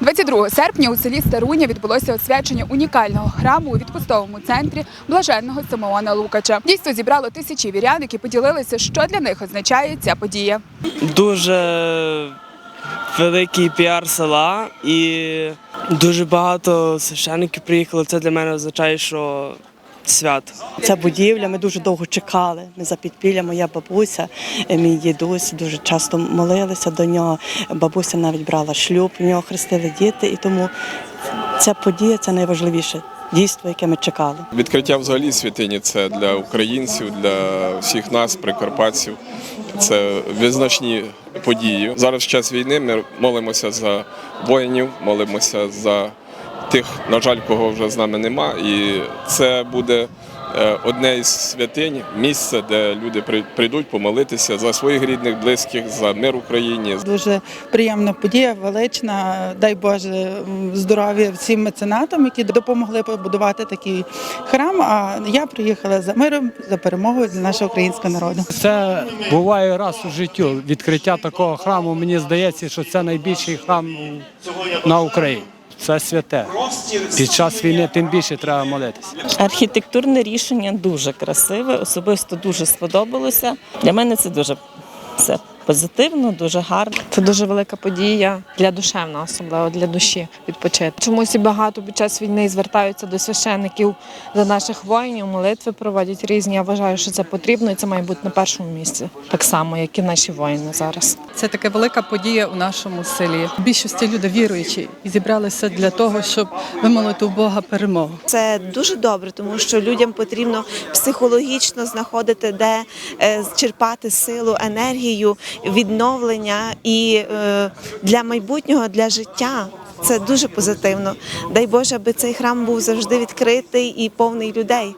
22 серпня у селі Старуня відбулося освячення унікального храму у відпустовому центрі блаженного Симеона Лукача. Дійство зібрало тисячі вірян, які поділилися, що для них означає ця подія. дуже великий піар села і дуже багато священників приїхало. Це для мене означає, що свято. Ця будівля, ми дуже довго чекали. Ми за підпілля, моя бабуся, е, мій дідусь дуже часто молилися до нього. Бабуся навіть брала шлюб, в нього хрестили діти, і тому ця подія це найважливіше дійство, яке ми чекали. Відкриття взагалі святині це для українців, для всіх нас, прикарпатців. Це визначні події. Зараз в час війни ми молимося за воїнів, молимося за тих, на жаль, кого вже з нами нема. І це буде е, одне із святинь, місце, де люди при- прийдуть помолитися за своїх рідних, близьких, за мир Україні, Дуже приємна подія, велична. Дай Боже здоров'я всім меценатам, які допомогли побудувати такий храм. А я приїхала за миром, за перемогою для нашого українського народу. Це буває раз у життю. Відкриття такого храму. Мені здається, що це найбільший храм на Україні. Це святе. Під час війни тим більше треба молитися. Архітектурне рішення дуже красиве, особисто дуже сподобалося. Для мене це дуже все позитивно, дуже гарно. Це дуже велика подія для душевна, особливо для душі відпочити. Чомусь і багато під час війни звертаються до священників за наших воїнів, молитви проводять різні. Я вважаю, що це потрібно і це має бути на першому місці, так само, як і наші воїни зараз. Це така велика подія у нашому селі. В більшості люди віруючі і зібралися для того, щоб вимолити у Бога перемогу. Це дуже добре, тому що людям потрібно психологічно знаходити, де е, черпати силу, енергію, відновлення і е, для майбутнього, для життя. Це дуже позитивно. Дай Боже, аби цей храм був завжди відкритий і повний людей,